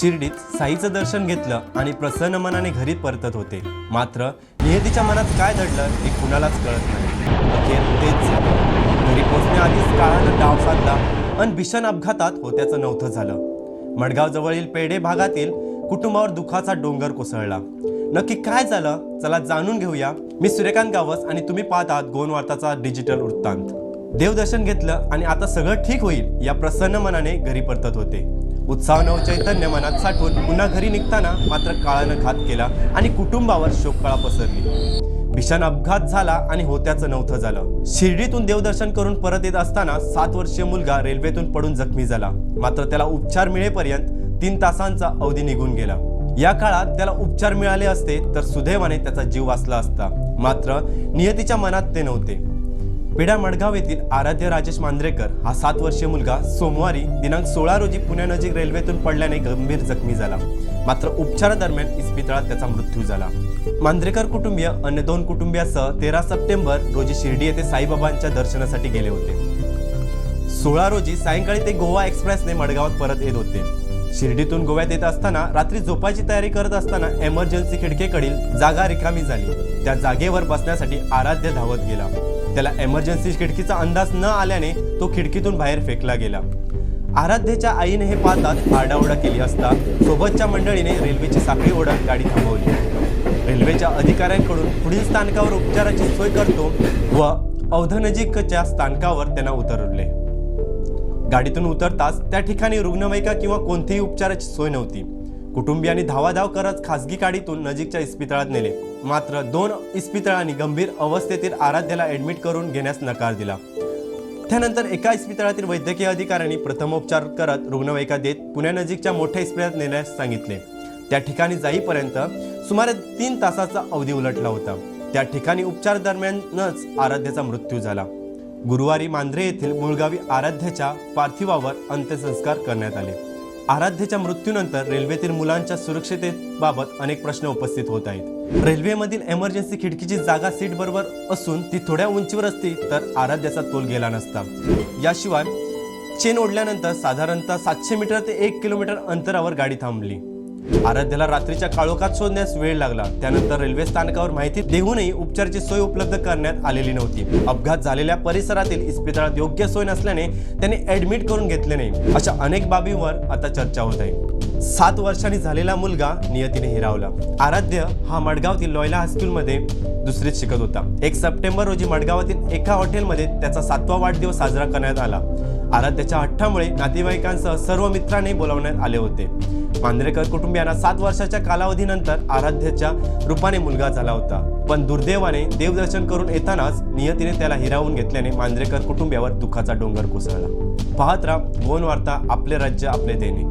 शिर्डीत साईचं दर्शन घेतलं आणि प्रसन्न मनाने घरी परतत होते. मात्र नियतीच्या मनात काय घडलं हे कुणालाच कळत नाही. अखेर तेच घरी पोचण्याआधीच काळानं डाव साधला अन भीषण अपघातात होत्याचं नव्हतं झालं. मडगाव जवळील पेढे भागातील कुटुंबावर दुखाचा डोंगर कोसळला. नक्की काय झालं? चला जाणून घेऊया. मी सूर्यकांत गावस आणि तुम्ही पाहतात गोनवार्ताचा वार्ताचा डिजिटल वृत्तांत. देवदर्शन घेतलं आणि आता सगळं ठीक होईल या प्रसन्न मनाने घरी परतत होते. उत्साह नव चैतन्य मनात साठवून पुन्हा घरी निघताना मात्र काळानं घात केला आणि कुटुंबावर शोककळा पसरली. भीषण अपघात झाला आणि होत्याचं नवथं झालं. शिर्डीतून देवदर्शन करून परत येत असताना सात वर्षीय मुलगा रेल्वेतून पडून जखमी झाला. मात्र त्याला उपचार मिळेपर्यंत तीन तासांचा अवधी निघून गेला. या काळात त्याला उपचार मिळाले असते तर सुदैवाने त्याचा जीव वाचला असता. मात्र नियतीच्या मनात ते नव्हते. पेढा मडगाव येथील आराध्य राजेश मांद्रेकर हा सात वर्षीय मुलगा सोमवारी दिनांक सोळा रोजी पुण्यानजीक रेल्वेतून पडल्याने गंभीर जखमी झाला. मात्र उपचारादरम्यान इस्पितळात त्याचा मृत्यू झाला. मांद्रेकर कुटुंबीय अन्य दोन कुटुंबियासह तेरा सप्टेंबर रोजी शिर्डी येथे साईबाबांच्या दर्शनासाठी गेले होते. सोळा रोजी सायंकाळी ते गोवा एक्सप्रेसने मडगावात परत येत होते. शिर्डीतून गोव्यात येत असताना रात्री झोपायची तयारी करत असताना एमर्जन्सी खिडकीकडील जागा रिकामी झाली. त्या जागेवर बसण्यासाठी आराध्य धावत गेला. त्याला एमर्जन्सी खिडकीचा अंदाज न आल्याने तो खिडकीतून बाहेर फेकला गेला. आराध्यच्या आईने हे पाहताच आरडाओरडा केली असता सोबतच्या मंडळीने रेल्वेची साखळी ओढत गाडी थांबवली. रेल्वेच्या अधिकाऱ्यांकडून पुढील स्थानकावर उपचाराची सोय करतो व औधनजीकच्या स्थानकावर त्यांना उतरवले. गाडीतून उतरताच त्या ठिकाणी रुग्णवाहिका किंवा कोणतीही उपचाराची सोय नव्हती. कुटुंबियांनी धावाधाव करत खासगी गाडीतून नजीकच्या इस्पितळात नेले. मात्र दोन इस्पितळांनी गंभीर अवस्थेतील आराध्याला ऍडमिट करून घेण्यास नकार दिला. त्यानंतर एका इस्पितळातील वैद्यकीय अधिकाऱ्यांनी प्रथमोपचार करत रुग्णवाहिका देत पुण्यानजीकच्या मोठ्या इस्पितळात नेण्यास सांगितले. त्या ठिकाणी जाईपर्यंत सुमारे तीन तासाचा अवधी उलटला होता. त्या ठिकाणी उपचार दरम्यानच आराध्याचा मृत्यू झाला. गुरुवारी मांद्रे येथील मुळगावी आराध्याच्या पार्थिवावर अंत्यसंस्कार करण्यात आले. आराध्यच्या मृत्यूनंतर रेल्वेतील मुलांच्या सुरक्षिततेबाबत अनेक प्रश्न उपस्थित होत आहेत. रेल्वेमधील एमर्जन्सी खिडकीची जागा सीट बरोबर असून ती थोड्या उंचीवर असती तर आराध्याचा तोल गेला नसता. याशिवाय चेन ओढल्यानंतर साधारणतः सातशे मीटर ते एक किलोमीटर अंतरावर गाडी थांबली. आराध्याला रात्रीच्या काळोखात शोधण्यास वेळ लागला. त्यानंतर रेल्वे स्थानकावर माहिती देऊनही उपचाराची सोय उपलब्ध करण्यात आलेली नव्हती. अपघात झालेल्या परिसरातील इस्पितळात योग्य सोय नसल्याने त्यांनी ऍडमिट करून घेतले नाही. अशा अनेक बाबींवर आता चर्चा होत आहे. सात वर्षांनी झालेला मुलगा नियतीने हिरावला. आराध्य हा मडगावतील लॉयला हायस्कूलमध्ये दुसरीत शिकत होता. एक सप्टेंबर रोजी मडगावातील एका हॉटेलमध्ये त्याचा सातवा वाढदिवस साजरा करण्यात आला. आराध्याच्या हट्टामुळे नातेवाईकांसह सर्व मित्रांनी बोलावण्यात आले होते. मांद्रेकर कुटुंबियांना सात वर्षाच्या कालावधीनंतर आराध्याच्या रूपाने मुलगा झाला होता. पण दुर्दैवाने देवदर्शन करून येतानाच नियतीने त्याला हिरावून घेतल्याने मांद्रेकर कुटुंबियावर दुःखाचा डोंगर कोसळला. पाहत राहा वार्ता आपले राज्य आपले दैनिक.